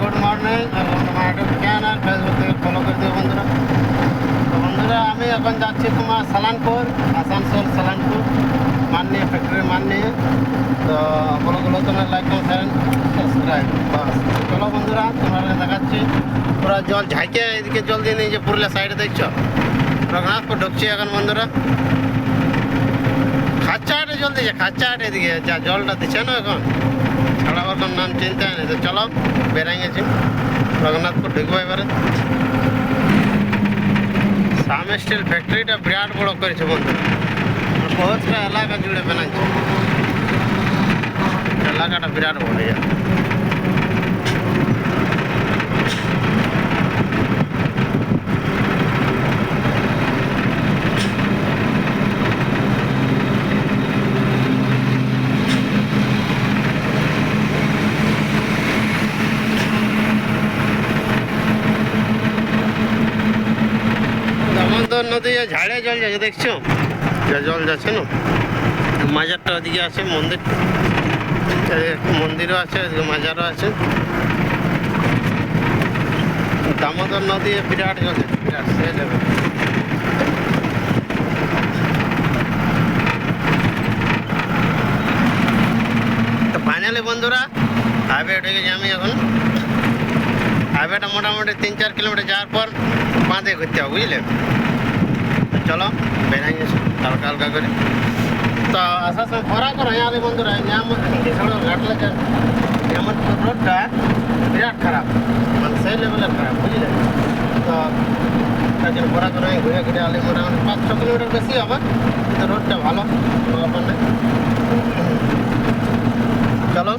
Good morning. তোমার YouTube channel Facebook follow করে দিও বন্ধুরা। তো বন্ধুরা, আমি এখন যাচ্ছি তোমার সালানপুর, আসানসোল সালানপুর মান নিয়ে ফ্যাক্টরি মান নিয়ে তো ব্লগগুলো তোমার লাইক কমেন্ট সাবস্ক্রাইব বাস। চলো বন্ধুরা তোমাদের দেখাচ্ছি। পুরো জল ঝাঁকে এদিকে জল দিয়ে নিয়ে যে পুরুলিয়া সাইডে দেখছ? রঘুনাথপুর ঢুকছি এখন বন্ধুরা। দিয়েছে খাচ্ছে হাটে এদিকে যা জলটা দিচ্ছে না এখন। ছাড়াবার কোনো নাম চিন্তা নেই। তো চলো, বেড়াই গেছি। রঘুনাথপুর ঢুকবো এবারে। সাম স্টিল ফ্যাক্টরিটা বিরাট বড় করেছে বন্ধু। বহুতটা এলাকা জুড়ে বানাইছে। এলাকাটা বিরাট বড় ইয়া দামোদর নদী ঝাড়ে জল যাচ্ছে, দেখছ? যা জল যাচ্ছে না? মাজারটা ওদিকে আছে, মন্দির। মন্দিরও আছে মাজারও আছে। দামোদর নদী বিরাট জল বিরাট সে level। তো ফাইনালি বন্ধুরা হাইওয়ে উঠে গেছি আমি এখন। হাইওয়েটা মোটামুটি তিন চার কিলোমিটার যাওয়ার পর বাঁধে ঘুরতে হবে, বুঝলে? চলো, বেড়াই গেছি হালকা হালকা করে। তো আসার সময় খরা করো হ্যাঁ বন্ধুরা নিয়ামত ঘাটলে নিয়ামতপুর রোডটা বিরাট খারাপ মানে সেই লেভেলের খারাপ, বুঝলে? তো তার জন্য খরা করে ঘুরে ঘুরে আলে, মোটামুটি পাঁচ ছ কিলোমিটার বেশি হবে, কিন্তু রোডটা ভালো, কোনো ব্যাপার নেই। চলো,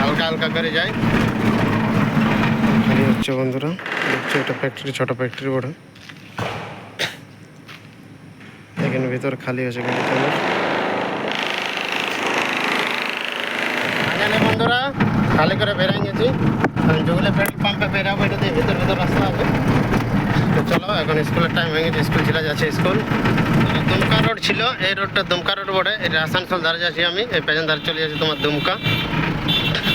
হালকা হালকা করে যাই। হচ্ছে বন্ধুরা, দেখছ এটা ফ্যাক্টরি ছোট ফ্যাক্টরি বড়। এখানে ভিতর খালি আছে কিন্তু চলো। ফাইনালি বন্ধুরা, খালি করে বেরাই গেছি জুগলে পেট্রোল পাম্পে বেরাবো এটা দিয়ে ভিতর ভিতর রাস্তা আছে তো চলো, এখন স্কুলের টাইম হয়ে গেছে, স্কুল ছিল যাচ্ছে স্কুল। দুমকা রোড ছিল, এই রোডটা দুমকা রোড বটে। এটা আসানসোল ধারে যাচ্ছি আমি, এই পেছন ধারে চলে যাচ্ছি তোমার দুমকা।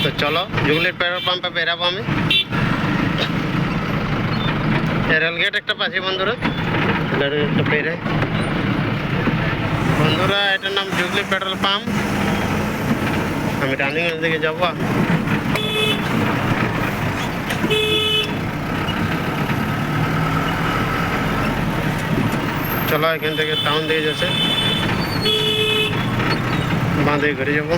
তো চলো জুগলির পেট্রোল পাম্পে বেরাবো আমি। রেলগেট একটা পাচ্ছি বন্ধুরা। রেলগেটটা পেরে। বন্ধুরা এটার নাম জুগলি পেট্রোল পাম্প। আমি রানিং এর দিকে যাব। চলো এখান থেকে টাউন দিকে যাচ্ছে। বাঁধে ঘুরে যাব।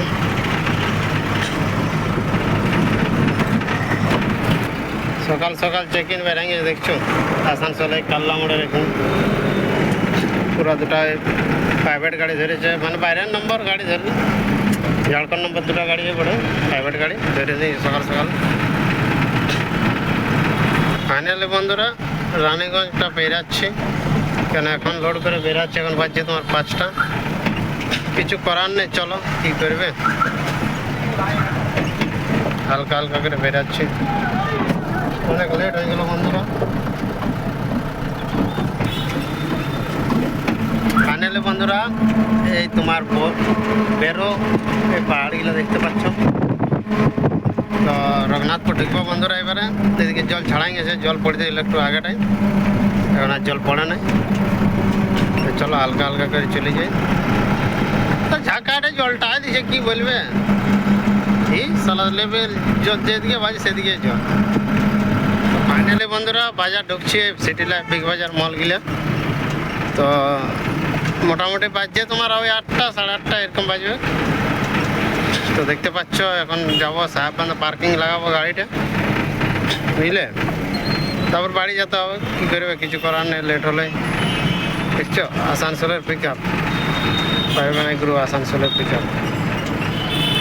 সকাল সকাল চেক ইন বেড়াঙ্গে দেখছ। আসানসোলে কাল্লা মোড়ের এখন। পুরা দুটা প্রাইভেট গাড়ি ধরেছে। মানে বাইরের নম্বর গাড়ি ধরে ঝাড়খণ্ড নম্বর দুটা গাড়ি পড়ে প্রাইভেট গাড়ি ধরে দিই সকাল সকাল। ফাইনালি বন্ধুরা, রানীগঞ্জটা বেরাচ্ছি। কেন এখন লোড করে বেরাচ্ছে, এখন বাজছে তোমার পাঁচটা। কিছু করার নেই, চলো, কী করবে? হালকা হালকা করে বেরাচ্ছি। অনেক লেট হয়ে গেল বন্ধুরা। ফাইনালি বন্ধুরা, এই তোমার ব- বেরো, এই পাহাড়গুলো দেখতে পাচ্ছ। তো রঘুনাথপুর ঢুকবো বন্ধুরা এবারে। এদিকে জল ছাড়াই গেছে, জল পড়তে গেলে একটু আগেটাই। এখন আর জল পড়ে নাই। তো চলো হালকা হালকা করে চলে যাই। তো ঝাঁকাটে জলটা দিছে কি বলবে? এই সালা লেভেল জল যেদিকে বাজে সেদিকে জল। ফাইনালি বন্ধুরা, বাজার ঢুকছি, সিটি লাইফ বিগ বাজার মলগুলো তো মোটামুটি বাজছে তোমার ওই আটটা, সাড়ে আটটা এরকম বাজবে। তো দেখতে পাচ্ছ, এখন যাব সাহেব সাহেববান্ধা পার্কিং লাগাবো গাড়িটা। বুঝলে? তারপর বাড়ি যেতে হবে, কী করবে, কিছু করার নেই লেট হলে দেখছ? আসানসোলের পিক আপ পাইবে না গ্রু আসানসোলের পিক আপ